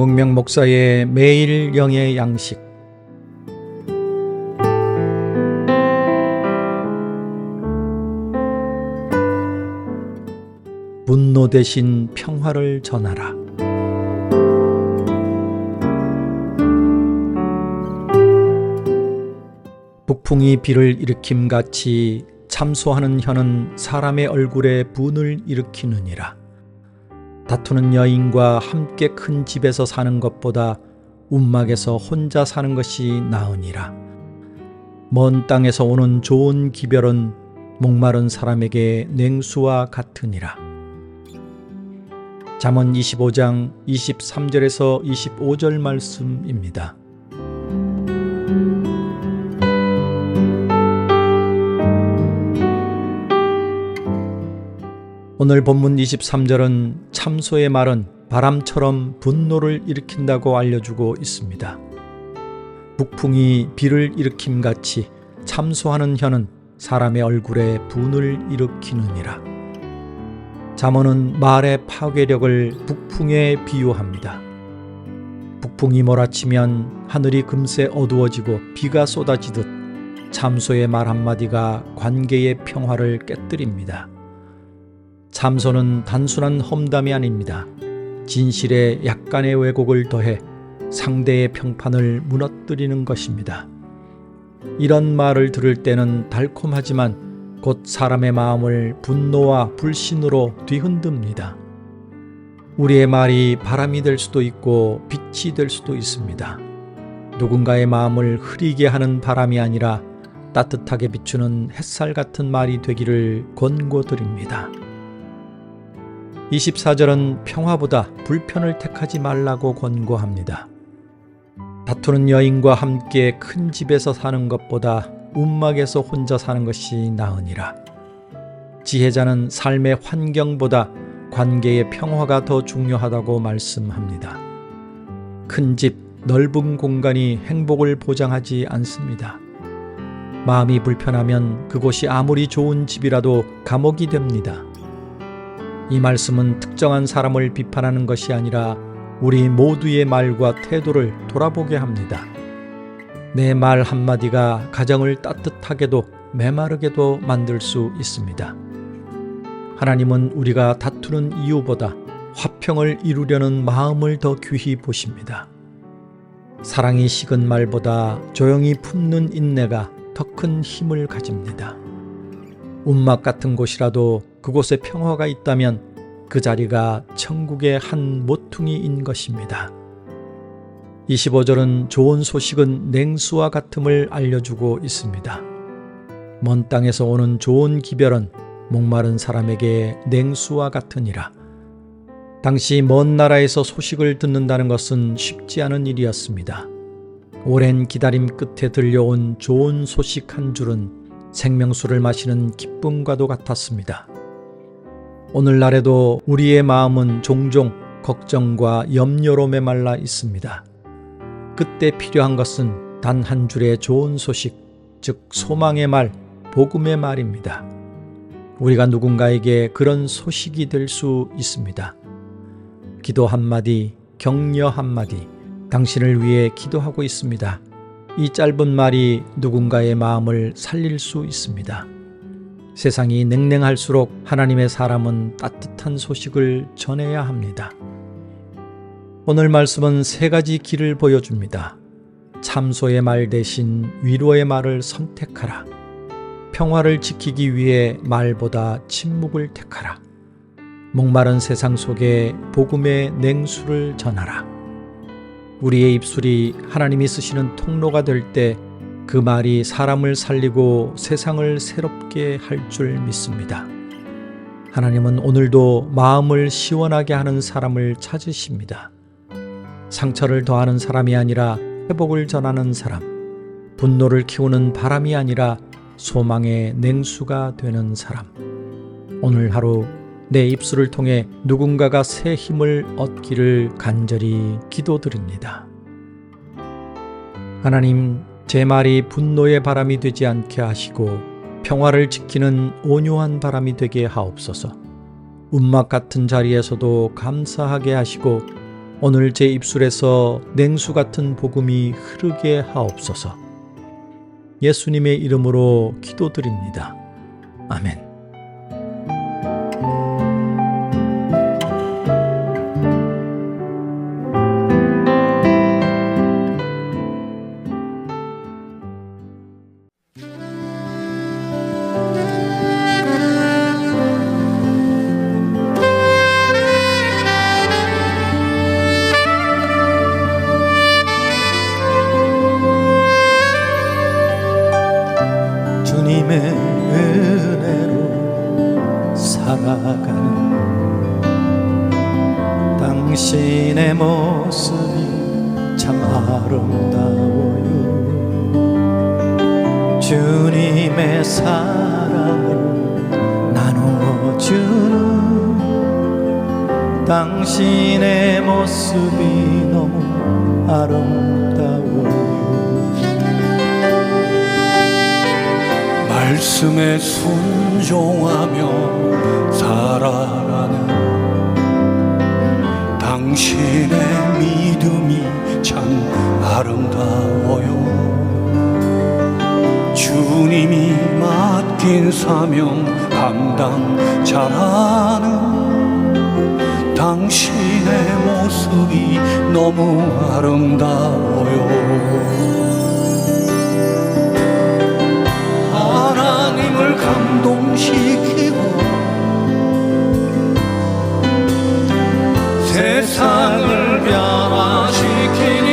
성공명 목사의 매일 영의 양식 분노 대신 평화를 전하라. 북풍이 비를 일으킴 같이 참소하는 혀는 사람의 얼굴에 분을 일으키느니라. 다투는 여인과 함께 큰 집에서 사는 것보다 움막에서 혼자 사는 것이 나으니라. 먼 땅에서 오는 좋은 기별은 목마른 사람에게 냉수와 같으니라. 잠언 25장 23절에서 25절 말씀입니다. 오늘 본문 23절은 참소의 말은 바람처럼 분노를 일으킨다고 알려주고 있습니다. 북풍이 비를 일으킴 같이 참소하는 혀는 사람의 얼굴에 분을 일으키느니라. 잠언은 말의 파괴력을 북풍에 비유합니다. 북풍이 몰아치면 하늘이 금세 어두워지고 비가 쏟아지듯 참소의 말 한마디가 관계의 평화를 깨뜨립니다. 참소는 단순한 험담이 아닙니다. 진실에 약간의 왜곡을 더해 상대의 평판을 무너뜨리는 것입니다. 이런 말을 들을 때는 달콤하지만 곧 사람의 마음을 분노와 불신으로 뒤흔듭니다. 우리의 말이 바람이 될 수도 있고 빛이 될 수도 있습니다. 누군가의 마음을 흐리게 하는 바람이 아니라 따뜻하게 비추는 햇살 같은 말이 되기를 권고드립니다. 24절은 평화보다 불편을 택하지 말라고 권고합니다. 다투는 여인과 함께 큰 집에서 사는 것보다 움막에서 혼자 사는 것이 나으니라. 지혜자는 삶의 환경보다 관계의 평화가 더 중요하다고 말씀합니다. 큰 집, 넓은 공간이 행복을 보장하지 않습니다. 마음이 불편하면 그곳이 아무리 좋은 집이라도 감옥이 됩니다. 이 말씀은 특정한 사람을 비판하는 것이 아니라 우리 모두의 말과 태도를 돌아보게 합니다. 내 말 한마디가 가정을 따뜻하게도 메마르게도 만들 수 있습니다. 하나님은 우리가 다투는 이유보다 화평을 이루려는 마음을 더 귀히 보십니다. 사랑이 식은 말보다 조용히 품는 인내가 더 큰 힘을 가집니다. 움막 같은 곳이라도 그곳에 평화가 있다면 그 자리가 천국의 한 모퉁이인 것입니다. 25절은 좋은 소식은 냉수와 같음을 알려주고 있습니다. 먼 땅에서 오는 좋은 기별은 목마른 사람에게 냉수와 같으니라. 당시 먼 나라에서 소식을 듣는다는 것은 쉽지 않은 일이었습니다. 오랜 기다림 끝에 들려온 좋은 소식 한 줄은 생명수를 마시는 기쁨과도 같았습니다. 오늘날에도 우리의 마음은 종종 걱정과 염려로 메말라 있습니다. 그때 필요한 것은 단 한 줄의 좋은 소식, 즉 소망의 말, 복음의 말입니다. 우리가 누군가에게 그런 소식이 될 수 있습니다. 기도 한마디, 격려 한마디, 당신을 위해 기도하고 있습니다. 이 짧은 말이 누군가의 마음을 살릴 수 있습니다. 세상이 냉랭할수록 하나님의 사람은 따뜻한 소식을 전해야 합니다. 오늘 말씀은 세 가지 길을 보여줍니다. 참소의 말 대신 위로의 말을 선택하라. 평화를 지키기 위해 말보다 침묵을 택하라. 목마른 세상 속에 복음의 냉수를 전하라. 우리의 입술이 하나님이 쓰시는 통로가 될 때 그 말이 사람을 살리고 세상을 새롭게 할 줄 믿습니다. 하나님은 오늘도 마음을 시원하게 하는 사람을 찾으십니다. 상처를 더하는 사람이 아니라 회복을 전하는 사람, 분노를 키우는 바람이 아니라 소망의 냉수가 되는 사람. 오늘 하루 내 입술을 통해 누군가가 새 힘을 얻기를 간절히 기도드립니다. 하나님, 제 말이 분노의 바람이 되지 않게 하시고 평화를 지키는 온유한 바람이 되게 하옵소서. 움막 같은 자리에서도 감사하게 하시고 오늘 제 입술에서 냉수 같은 복음이 흐르게 하옵소서. 예수님의 이름으로 기도드립니다. 아멘. 당신의 모습이 참 아름다워요. 주님의 사랑을 나누어주는 당신의 모습이 너무 아름다워요. 말씀에 순종하며 살아 잘하는 당신의 모습이 너무 아름다워요. 하나님을 감동시키고 세상을 변화시키니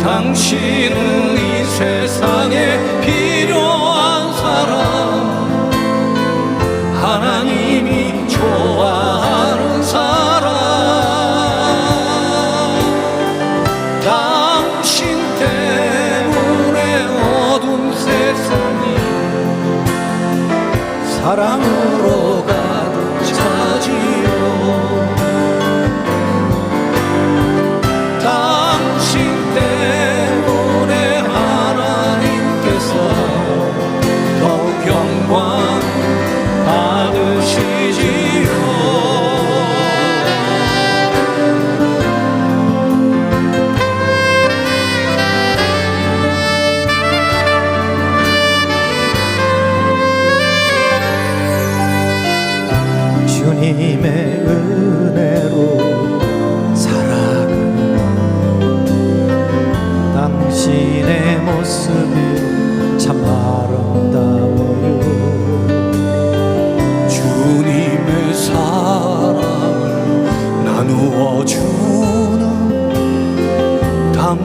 당신은 이 세상에 필 사랑으로 가득 차지요. 당신 때문에 하나님께서 더욱 영광 받으시지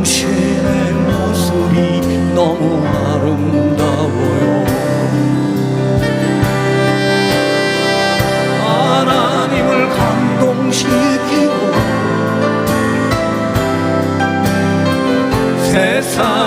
당신의 모습이 너무 아름다워요. 하나님을 감동시키고 세상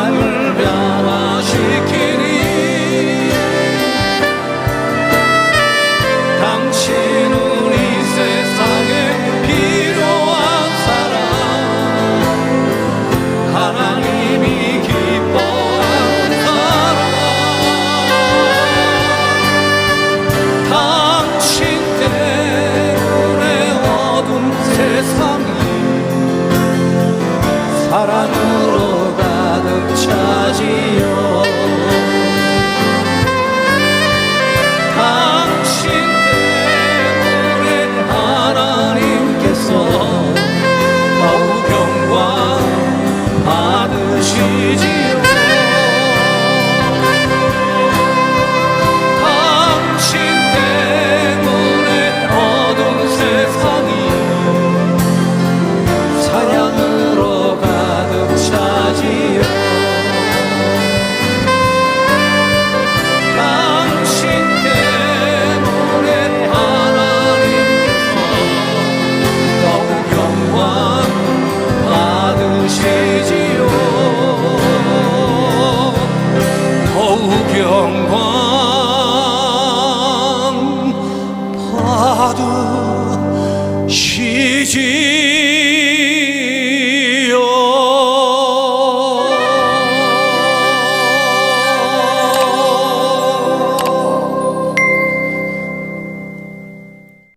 쉬지